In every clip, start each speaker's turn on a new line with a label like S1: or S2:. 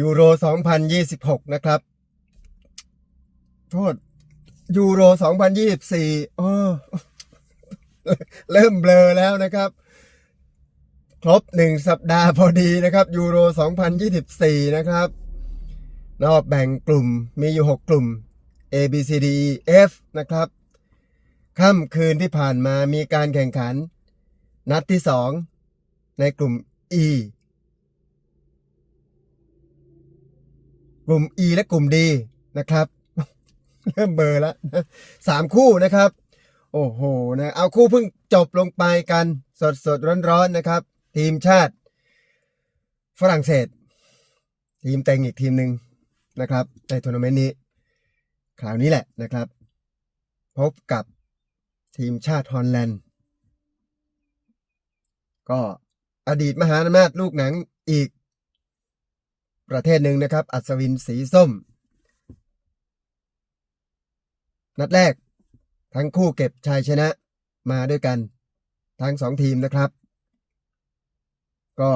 S1: ยูโร2026นะครับ โทษ ยูโร2024โอ้เริ่มเบลอแล้วนะครับ ครบหนึ่งสัปดาห์พอดีนะครับ ยูโร2024นะครับรอบแบ่งกลุ่มมีอยู่6กลุ่ม A B C D E F นะครับค่ำคืนที่ผ่านมามีการแข่งขัน นัดที่2ในกลุ่ม E กลุ่ม E และกลุ่ม D นะครับ เริ่มเบอร์แล้วนะสามคู่นะครับ โอ้โหนะเอาคู่เพิ่งจบลงไปกัน สดสดร้อนร้อนๆนะครับ ทีมชาติ ฝรั่งเศส ทีมเต็งอีกทีมหนึ่งนะครับ ในทัวร์นาเมนต์นี้ คราวนี้แหละนะครับ พบกับทีมชาติฮอลแลนด์ ก็ อดีตมหาอำนาจลูกหนังอีก ประเทศหนึ่งนะครับ อัศวินสีส้ม นัดแรก ทั้งคู่เก็บชัยชนะมาด้วยกัน ทั้งสองทีมนะครับ ก็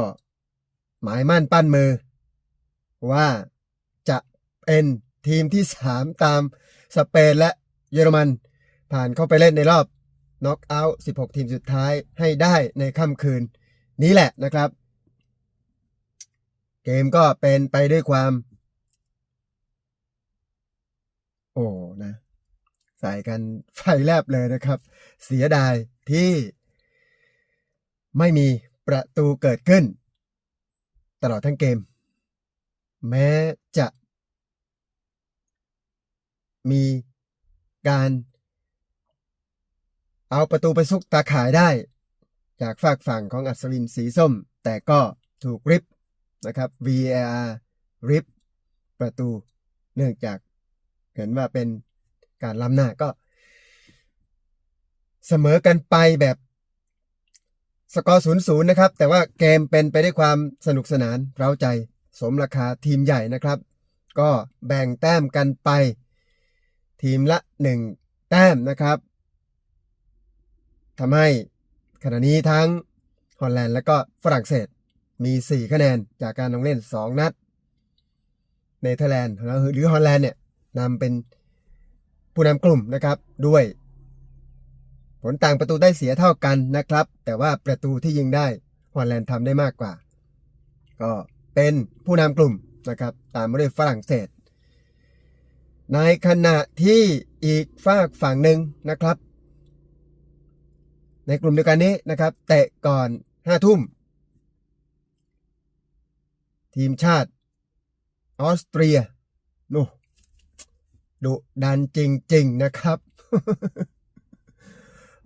S1: หมายมั่นปั้นมือ ว่าจะเป็นทีมที่สามตามสเปนและเยอรมัน ผ่านเข้าไปเล่นในรอบน็อกเอาท์16 ทีมสุดท้ายให้ได้ในค่ำคืน นี้แหละนะครับ เกมก็เป็นไปด้วยความ โอ้นะ ใส่กันไฟแลบเลยนะครับ เสียดายที่ไม่มีประตูเกิดขึ้น ตลอดทั้งเกม แม้จะมีการ เอาประตูไปซุกตาขายได้ จากฝากฝั่งของอัศวินสีส้ม แต่ก็ถูกริบนะครับ VAR ริบประตู เนื่องจากเห็นว่าเป็นการล้ำหน้าก็ เสมอกันไปแบบสกอร์ศูนย์ศูนย์นะครับ แต่ว่าเกมเป็นไปได้วยความสนุกสนานเร้าใจสมราคาทีมใหญ่นะครับ ก็แบ่งแต้มกันไป ทีมละหนึ่งแต้มนะครับทำให้ ขณะนี้ทั้งฮอลแลนด์และก็ฝรั่งเศสมี 4 คะแนนจากการลงเล่น 2 นัดเนเธอร์แลนด์หรือฮอลแลนด์เนี่ยนำเป็นผู้นำกลุ่มนะครับด้วย ผลต่างประตูได้เสียเท่ากันนะครับ แต่ว่าประตูที่ยิงได้ฮอลแลนด์ทำได้มากกว่า ก็เป็นผู้นำกลุ่มนะครับ ตามมาด้วยฝรั่งเศส ในขณะที่อีกฝากฝั่งหนึ่งนะครับ ในกลุ่มเดียวกันนี้นะครับ เตะก่อนห้าทุ่ม ทีมชาติออสเตรียโอ้ดุดันจริง ๆ นะครับ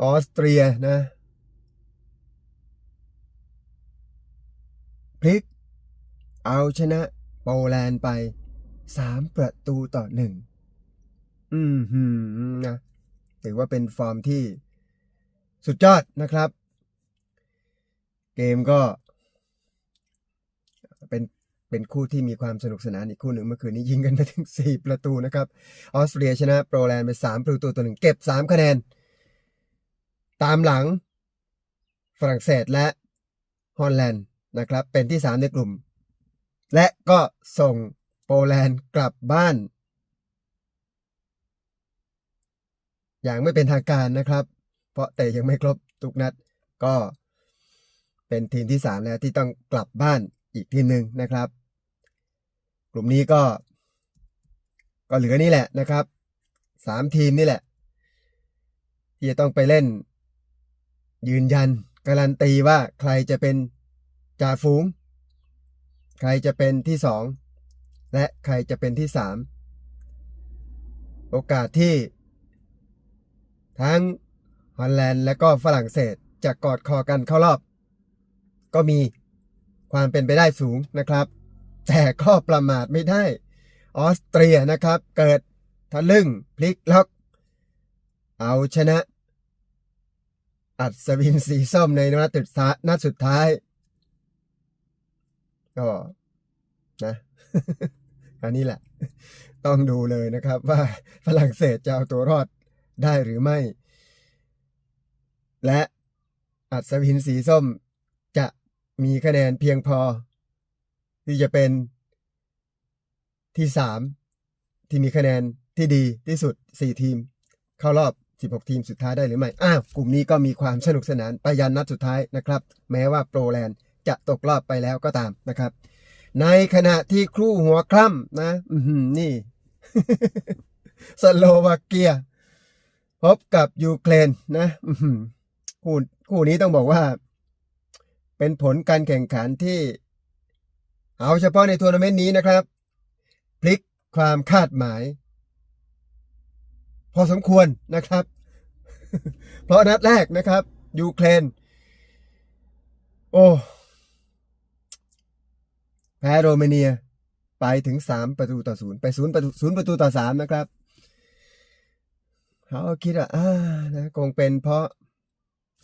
S1: ออสเตรียนะพลิก เอาชนะโปแลนด์ไปสามประตูต่อหนึ่งอืมนะถือว่าเป็นฟอร์มที่ สุดยอดนะครับ เกมก็ เป็นเป็นคู่ที่มีความสนุกสนานอีกคู่หนึ่งเมื่อคืนนี้ยิงกันไปถึง 4 ประตูนะครับ ออสเตรียชนะโปแลนด์ไป 3 ประตูต่อหนึ่งเก็บ 3 คะแนน ตามหลังฝรั่งเศสและฮอลแลนด์นะครับ เป็นที่ 3 ในกลุ่ม และก็ส่งโปแลนด์กลับบ้าน อย่างไม่เป็นทางการนะครับ ราะเตะยังไม่ครบทุกนัด ก็เป็นทีมที่ 3 แล้วที่ต้องกลับบ้านอีกทีหนึ่งนะครับ กลุ่มนี้ก็ ก็เหลือนี่แหละนะครับสามทีมนี่แหละ ที่จะต้องไปเล่น ยืนยันการันตีว่าใครจะเป็นจ่าฝูง ใครจะเป็นที่สองและใครจะเป็นที่สามโอกาสที่ ทั้ง ฮอลแลนด์และก็ฝรั่งเศสจะกอดคอกันเข้ารอบ ก็มีความเป็นไปได้สูงนะครับ แต่ก็ประมาทไม่ได้ ออสเตรียนะครับ เกิดทะลึ่งพลิกล็อก เอาชนะ อัศวินสีส้มในนัดสุดท้ายนัดสุดท้าย ก็นะอันนี้แหละ ต้องดูเลยนะครับว่าฝรั่งเศสจะเอาตัวรอดได้หรือไม่ และอัศวินสีส้มจะมีคะแนนเพียงพอ ที่จะเป็นที่สามที่มีคะแนนที่ดีที่สุด4ทีม เข้ารอบ 16 ทีมสุดท้ายได้หรือไม่ อ้าวกลุ่มนี้ก็มีความสนุกสนานไปยันนัดสุดท้ายนะครับ แม้ว่าโปรแลนด์จะตกรอบไปแล้วก็ตามนะครับ ในขณะที่ครู่หัวคล่ำนะนี่ สโลวาเกีย พบกับยูเครนนะ คู่คู่นี้ต้องบอกว่า เป็นผลการแข่งขันที่ เอาเฉพาะในทัวร์นาเมนต์นี้นะครับ พลิกความคาดหมาย พอสมควรนะครับ เพราะนัดแรกนะครับ ยูเครน โอ้แพ้โรมาเนียไปถึงสามประตูต่อศูนย์ไปศูนย์ประตูศูนย์ประตูต่อสามนะครับเขาคิดว่าอ่านะคงเป็นเพราะ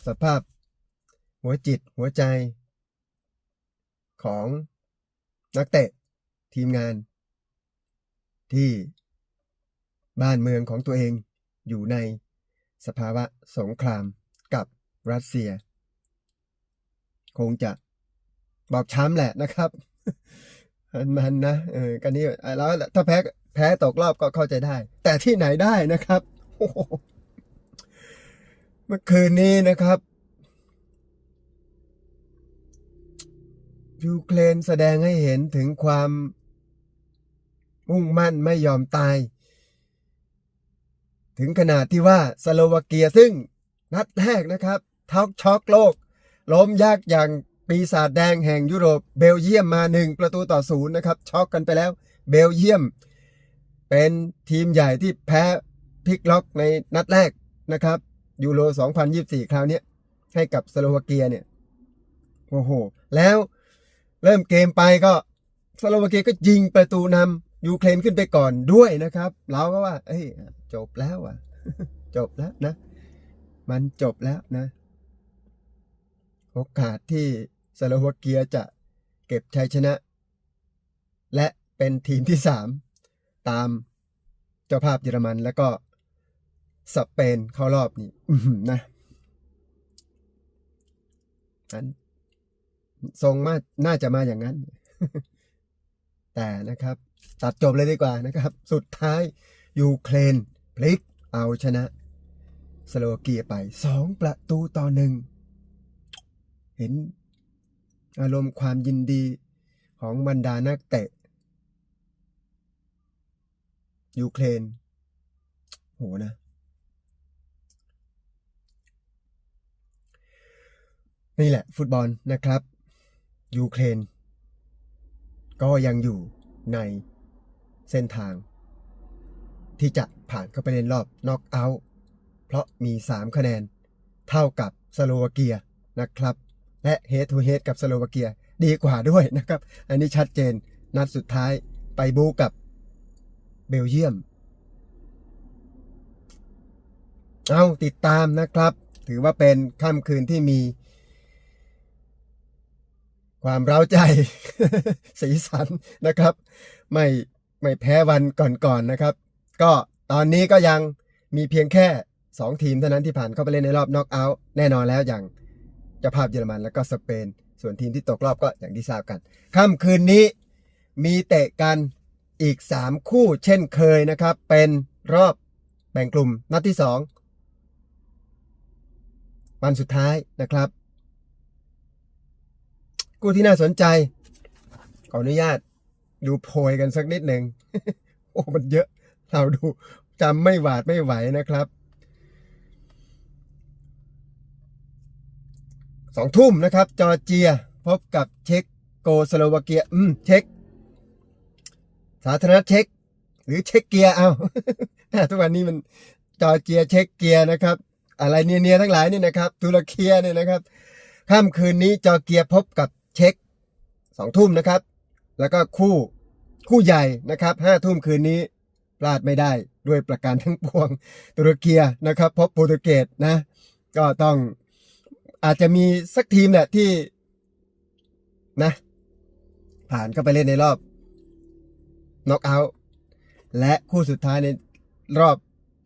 S1: สภาพหัวจิตหัวใจของนักเตะทีมงาน ที่บ้านเมืองของตัวเองอยู่ในสภาวะสงครามกับรัสเซีย คงจะบอกช้ำแหละนะครับ มันนะเออกันนี้แล้วถ้าแพ้แพ้ตกรอบก็เข้าใจได้ แต่ที่ไหนได้นะครับ โอ้โห เมื่อคืนนี้นะครับ ยูเครนแสดงให้เห็นถึงความมุ่งมั่นไม่ยอมตาย ถึงขนาดที่ว่าสโลวาเกียซึ่งนัดแรกนะครับท็อกช็อกโลก ล้มยากอย่างปีศาจแดงแห่งยุโรปเบลเยียมมาหนึ่งประตูต่อศูนย์นะครับ ช็อกกันไปแล้ว เบลเยียม เป็นทีมใหญ่ที่แพ้พลิกล็อกในนัดแรกนะครับ ยูโร 2024 คราวนี้ให้กับสโลวาเกียเนี่ยโอ้โห แล้วเริ่มเกมไปก็สโลวาเกียก็ยิงประตูนำยูเครนขึ้นไปก่อนด้วยนะครับ เราก็ว่า เอ้ยจบแล้วอะ จบแล้วนะ มันจบแล้วนะ โอกาสที่สโลวาเกียจะเก็บชัยชนะ และเป็นทีมที่สามตามเจ้าภาพเยอรมันแล้วก็ สเปนเข้ารอบนี่นะอันทรงมาน่าจะมาอย่างนั้น แต่นะครับ ตัดจบเลยดีกว่านะครับ สุดท้ายยูเครนพลิกเอาชนะ สโลวาเกียไปสองประตูต่อหนึ่ง เห็นอารมณ์ความยินดีของบรรดานักเตะยูเครนโหนะ นี่แหละฟุตบอลนะครับ ยูเครน ก็ยังอยู่ในเส้นทาง ที่จะผ่านเข้าไปเล่นรอบน็อกเอาท์เพราะมี 3 คะแนน เท่ากับสโลวาเกียนะครับ และเฮดทูเฮดกับสโลวาเกียดีกว่าด้วยนะครับ อันนี้ชัดเจนนัดสุดท้ายไปบูกับเบลเยียม เอาติดตามนะครับ ถือว่าเป็นค่ำคืนที่มี ความเร้าใจ สีสันนะครับ ไม่ไม่แพ้วันก่อนๆนนะครับ ก็ตอนนี้ก็ยังมีเพียงแค่ 2 ทีมเท่านั้นที่ผ่านเข้าไปเล่นในรอบน็อกเอาท์แน่นอนแล้วอย่างเจ้าภาพเยอรมันแล้วก็สเปน ส่วนทีมที่ตกรอบก็อย่างที่ทราบกันค่ำคืนนี้มีเตะกันอีก 3 คู่เช่นเคยนะครับ เป็นรอบแบ่งกลุ่มนัดที่ 2 วันสุดท้ายนะครับ คู่ที่น่าสนใจ ขออนุญาตดูโพยกันสักนิดหนึ่งโอ้ มันเยอะ เราดูจำไม่หวาดไม่ไหวนะครับสองทุ่มนะครับ จอร์เจียพบกับเช็กโกสโลวาเกีย อืม เช็กสาธารณรัฐเช็กหรือเช็กเกียเอาทุกวันนี้มันจอร์เจียเช็กเกียนะครับ อะไรเนียๆทั้งหลายนี่นะครับตุรเคียเนี่ยนะครับค่ำคืนนี้จอร์เกียพบกับ เช็กสองทุ่มนะครับ แล้วก็คู่คู่ใหญ่นะครับห้าทุ่มคืนนี้พลาดไม่ได้ด้วยประการทั้งปวงตุรกีนะครับพบโปรตุเกสนะ ก็ต้องอาจจะมีสักทีมแหละที่นะ ผ่านเข้าไปเล่นในรอบน็อกเอาท์และคู่สุดท้ายในรอบ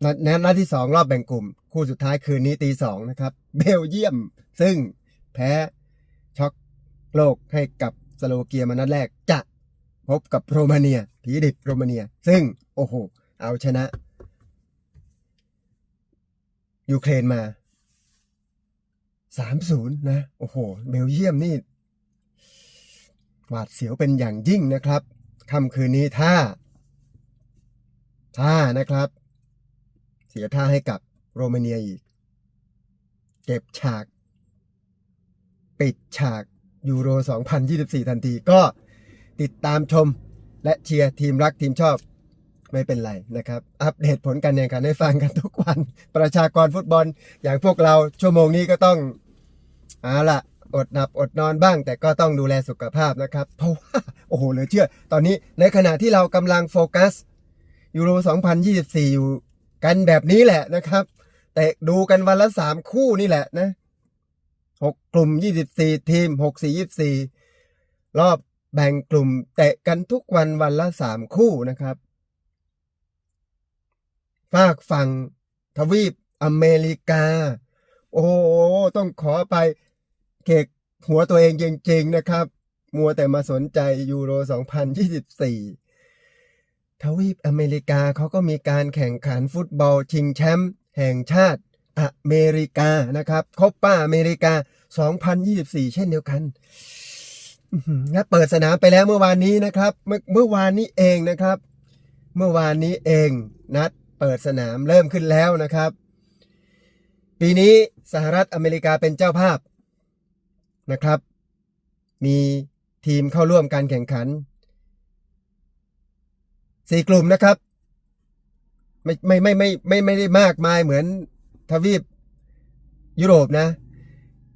S1: นัดนัดที่สองรอบแบ่งกลุ่ม คู่สุดท้ายคืนนี้ตีสองนะครับ เบลเยียม ซึ่งแพ้ โลกให้กับสโลวาเกียมานัดแรกจะพบกับโรมาเนียผีดิบโรมาเนีย ซึ่งโอ้โห เอาชนะ ยูเครนมาสามศูนย์นะ โอ้โห เบลเยียมนี่ หวาดเสียวเป็นอย่างยิ่งนะครับค่ำคืนนี้ถ้า ถ้านะครับ เสียท่าให้กับโรมาเนียอีก เก็บฉาก ปิดฉาก ยูโร 2024 ทันทีก็ติดตามชมและเชียร์ทีมรักทีมชอบไม่เป็นไรนะครับ อัปเดตผลการแข่งขันให้ฟังกันทุกวัน ประชากรฟุตบอล อย่างพวกเราชั่วโมงนี้ก็ต้องเอาล่ะอดหลับอดนอนบ้าง แต่ก็ต้องดูแลสุขภาพนะครับ เพราะว่า โอ้โหเหลือเชื่อ ตอนนี้ในขณะที่เรากำลังโฟกัสยูโร 2024 อยู่กันแบบนี้แหละนะครับ แต่ดูกันวันละสามคู่นี่แหละนะ หกกลุ่ม24ทีม6 4 24รอบแบ่งกลุ่มเตะกันทุกวันวันละสามคู่นะครับ ฝากฝั่งทวีปอเมริกา โอ้ต้องขอไปเกกหัวตัวเองจริงๆนะครับ มัวแต่มาสนใจยูโร 2024 ทวีปอเมริกาเขาก็มีการแข่งขันฟุตบอลชิงแชมป์แห่งชาติ อเมริกานะครับคบป้าอเมริกา 2024 เช่นเดียวกันอื้อหือและเปิดสนามไปแล้วเมื่อวานนี้นะครับ เมื่อเมื่อวานนี้เองนะครับ เมื่อวานนี้เองนัดเปิดสนามเริ่มขึ้นแล้วนะครับ ปีนี้สหรัฐอเมริกาเป็นเจ้าภาพนะครับ มีทีมเข้าร่วมการแข่งขันสี่กลุ่มนะครับ ไม่ไม่ไม่ไม่ไม่ไม่ได้มากมายเหมือน ทวีปยุโรปนะ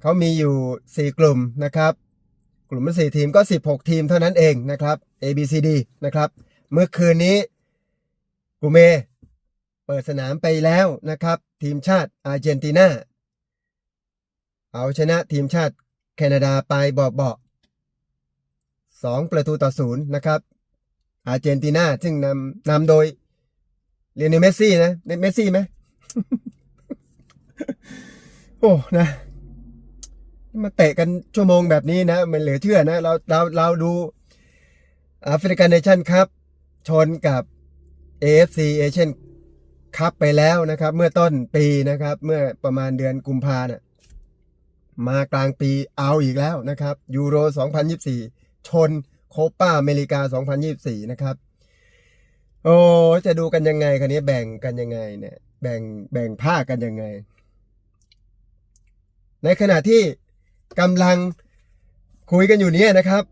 S1: เขามีอยู่สี่กลุ่มนะครับ กลุ่มละสี่ทีมก็ 16 ทีมเท่านั้นเองนะครับ A B C D นะครับ เมื่อคืนนี้กลุ่มเปิดสนามไปแล้วนะครับ ทีมชาติอาร์เจนตินาเอาชนะทีมชาติแคนาดาไปเบาๆสองประตูต่อศูนย์นะครับ อาร์เจนตินาซึ่งนำนำโดยเลียนเมสซี่นะเมสซี่ไหม โอ้นะมาเตะกันชั่วโมงแบบนี้นะ มันเหลือเชื่อนะ เราเราเราดูแอฟริกันเนชั่นครับ ชนกับ AFC Asian คัพไปแล้วนะครับ เมื่อต้นปีนะครับ เมื่อประมาณเดือนกุมภาเนี่ยมากลางปีเอาอีกแล้วนะครับยูโร 2024 ชนโคป้าอเมริกา 2024 นะครับ โอ้จะดูกันยังไงคันนี้แบ่งกันยังไงเนี่ย แบ่งแบ่งภาคกันยังไง ในขณะที่กำลังคุยกันอยู่เนี้นะครับ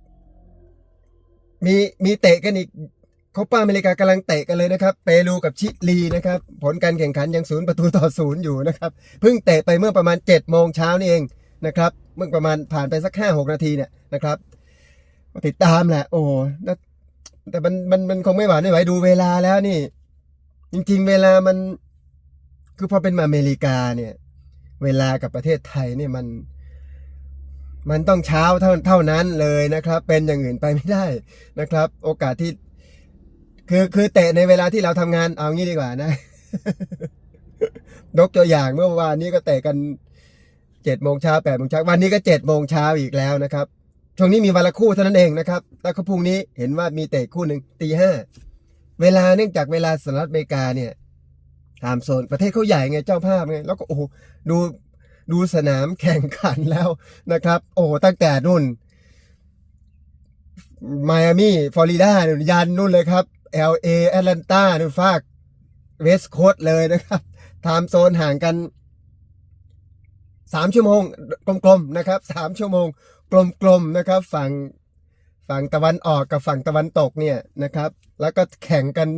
S1: มีมีเตะกันอีกโคป้าอเมริกากำลังเตะกันเลยนะครับ เปรูกับชิลีนะครับ ผลการแข่งขันยังศูนย์ประตูต่อศูนย์อยู่นะครับ เพิ่งเตะไปเมื่อประมาณ7จ็ดโมงเช้านี่เองนะครับ เมื่อประมาณผ่านไปสักห้าหกนาทีเนี่ยนะครับ ติดตามแหละ โอ้แล้วแต่มันมันมันคงไม่หวานไม่ไหวดูเวลาแล้วนี่ จริง ๆ เวลามัน คือพอเป็นอเมริกาเนี่ย เวลากับประเทศไทยเนี่ยมัน มันต้องเช้าเท่าเท่านั้นเลยนะครับ เป็นอย่างอื่นไปไม่ได้นะครับ โอกาสที่ คือคือเตะในเวลาที่เราทำงานเอางี้ดีกว่านะยกตัวอย่างเมื่อวานนี้ก็เตะกันเจ็ดโมงเช้าแปดโมงเช้าวันนี้ก็เจ็ดโมงเช้าอีกแล้วนะครับช่วงนี้มีวันละคู่เท่านั้นเองนะครับ แล้วก็พรุ่งนี้เห็นว่ามีเตะคู่หนึ่งตีห้าเวลาเนื่องจากเวลาสหรัฐอเมริกาเนี่ยตามโซนประเทศเขาใหญ่ไงเจ้าภาพไงแล้วก็โอ้โห ดูดูสนามแข่งขันแล้วนะครับ โอ้ตั้งแต่นู่นไมอามี่ฟลอริดานู่นยันนู่นเลยครับ LA แอตแลนตานู่นฟากเวสต์โคสต์เลยนะครับไทม์โซนห่างกันสามชั่วโมงกลมๆนะครับสามชั่วโมงกลมๆนะครับ ฝั่งฝั่งตะวันออกกับฝั่งตะวันตกเนี่ยนะครับ แล้วก็แข่งกัน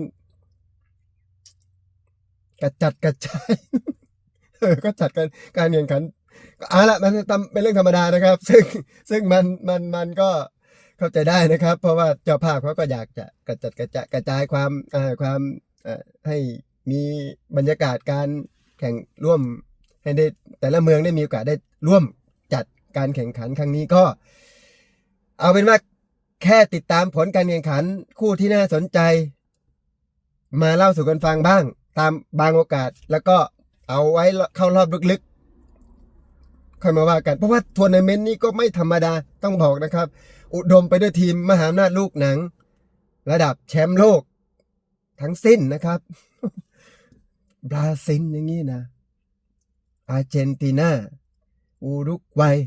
S1: กระจัดกระจาย ก็จัดกันการแข่งขันก็เอาละมันเป็นเรื่องธรรมดานะครับ ซึ่งซึ่งมันมันมันก็เข้าใจได้นะครับ เพราะว่าเจ้าภาพเขาก็อยากจะกระจัดกระจายกระจายความความให้มีบรรยากาศการแข่งร่วมให้ได้แต่ละเมืองได้มีโอกาสได้ร่วมจัดการแข่งขันครั้งนี้ก็ เอาเป็นว่าแค่ติดตามผลการแข่งขันคู่ที่น่าสนใจ มาเล่าสู่กันฟังบ้าง ตามบางโอกาสแล้วก็ เอาไว้เข้ารอบลึกๆ ค่อยมาว่ากัน เพราะว่าทัวร์นาเมนต์นี้ก็ไม่ธรรมดาต้องบอกนะครับ อุดมไปด้วยทีมมหาอำนาจลูกหนัง ระดับแชมป์โลก ทั้งสิ้นนะครับ บราซิลอย่างนี้นะ อาร์เจนตินาอุรุกวัย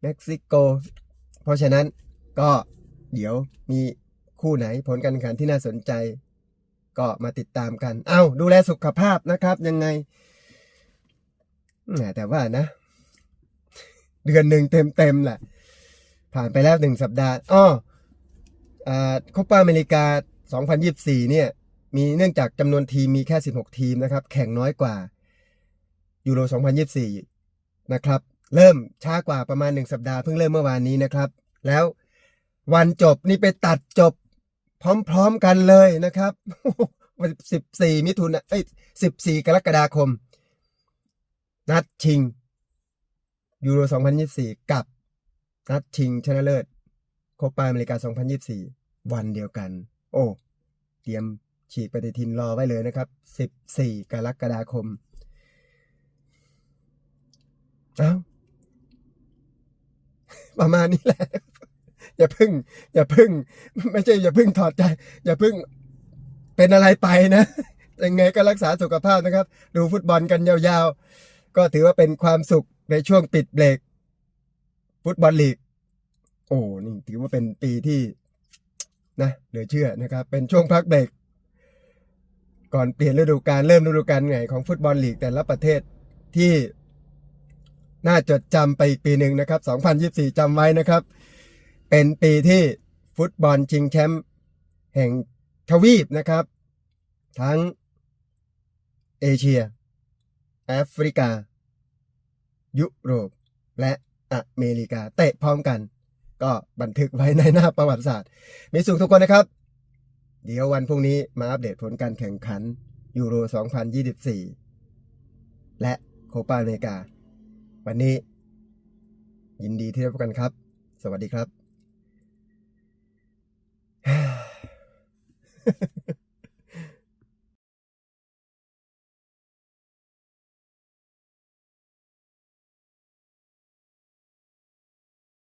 S1: เม็กซิโก เพราะฉะนั้นก็เดี๋ยวมีคู่ไหนผลการแข่งขันที่น่าสนใจ ก็มาติดตามกัน เอา้าดูแลสุขภาพนะครับยังไง แหมแต่ว่านะ เดือนหนึ่งเต็มๆแหละ ผ่านไปแล้วหนึ่งสัปดาห์อ้ออ่าโคปาอเมริกา 2024 เนี่ย มีเนื่องจากจำนวนทีมมีแค่ 16 ทีมนะครับ แข่งน้อยกว่ายูโร 2024 นะครับ เริ่มช้ากว่าประมาณ 1 สัปดาห์เพิ่งเริ่มเมื่อวานนี้นะครับ แล้ววันจบนี่ไปตัดจบพร้อมๆกันเลยนะครับวัน14 มิถุนายนเอ้ย14 กรกฎาคม นัดชิง ยูโร 2024 กับ นัดชิงชนะเลิศโคปาอเมริกา 2024 วันเดียวกัน โอ้ เตรียมฉีกปฏิทินรอไว้เลยนะครับ 14 กรกฎาคม เอ้า ประมาณนี้แหละ อย่าพึ่ง อย่าพึ่ง ไม่ใช่ อย่าพึ่งถอดใจ อย่าพึ่ง เป็นอะไรไปนะ ยังไงก็รักษาสุขภาพนะครับ ดูฟุตบอลกันยาวๆ ก็ถือว่าเป็นความสุขในช่วงปิดเบรกฟุตบอลลีก โอ้นี่ถือว่าเป็นปีที่นะเหลือเชื่อนะครับ เป็นช่วงพักเบรกก่อนเปลี่ยนฤดูกาลเริ่มฤดูกาลใหม่ของฟุตบอลลีกแต่ละประเทศที่น่าจดจำไปอีกปีหนึ่งนะครับ 2024จำไว้นะครับ เป็นปีที่ฟุตบอลชิงแชมป์แห่งทวีปนะครับ ทั้งเอเชีย แอฟริกา ยุโรป และอเมริกา เตะพร้อมกัน ก็บันทึกไว้ในหน้าประวัติศาสตร์ มีสุขทุกคนนะครับ เดี๋ยววันพรุ่งนี้มาอัปเดตผลการแข่งขันยูโร 2024 และโคปาอเมริกา วันนี้ ยินดีที่ได้พบกันครับ สวัสดีครับ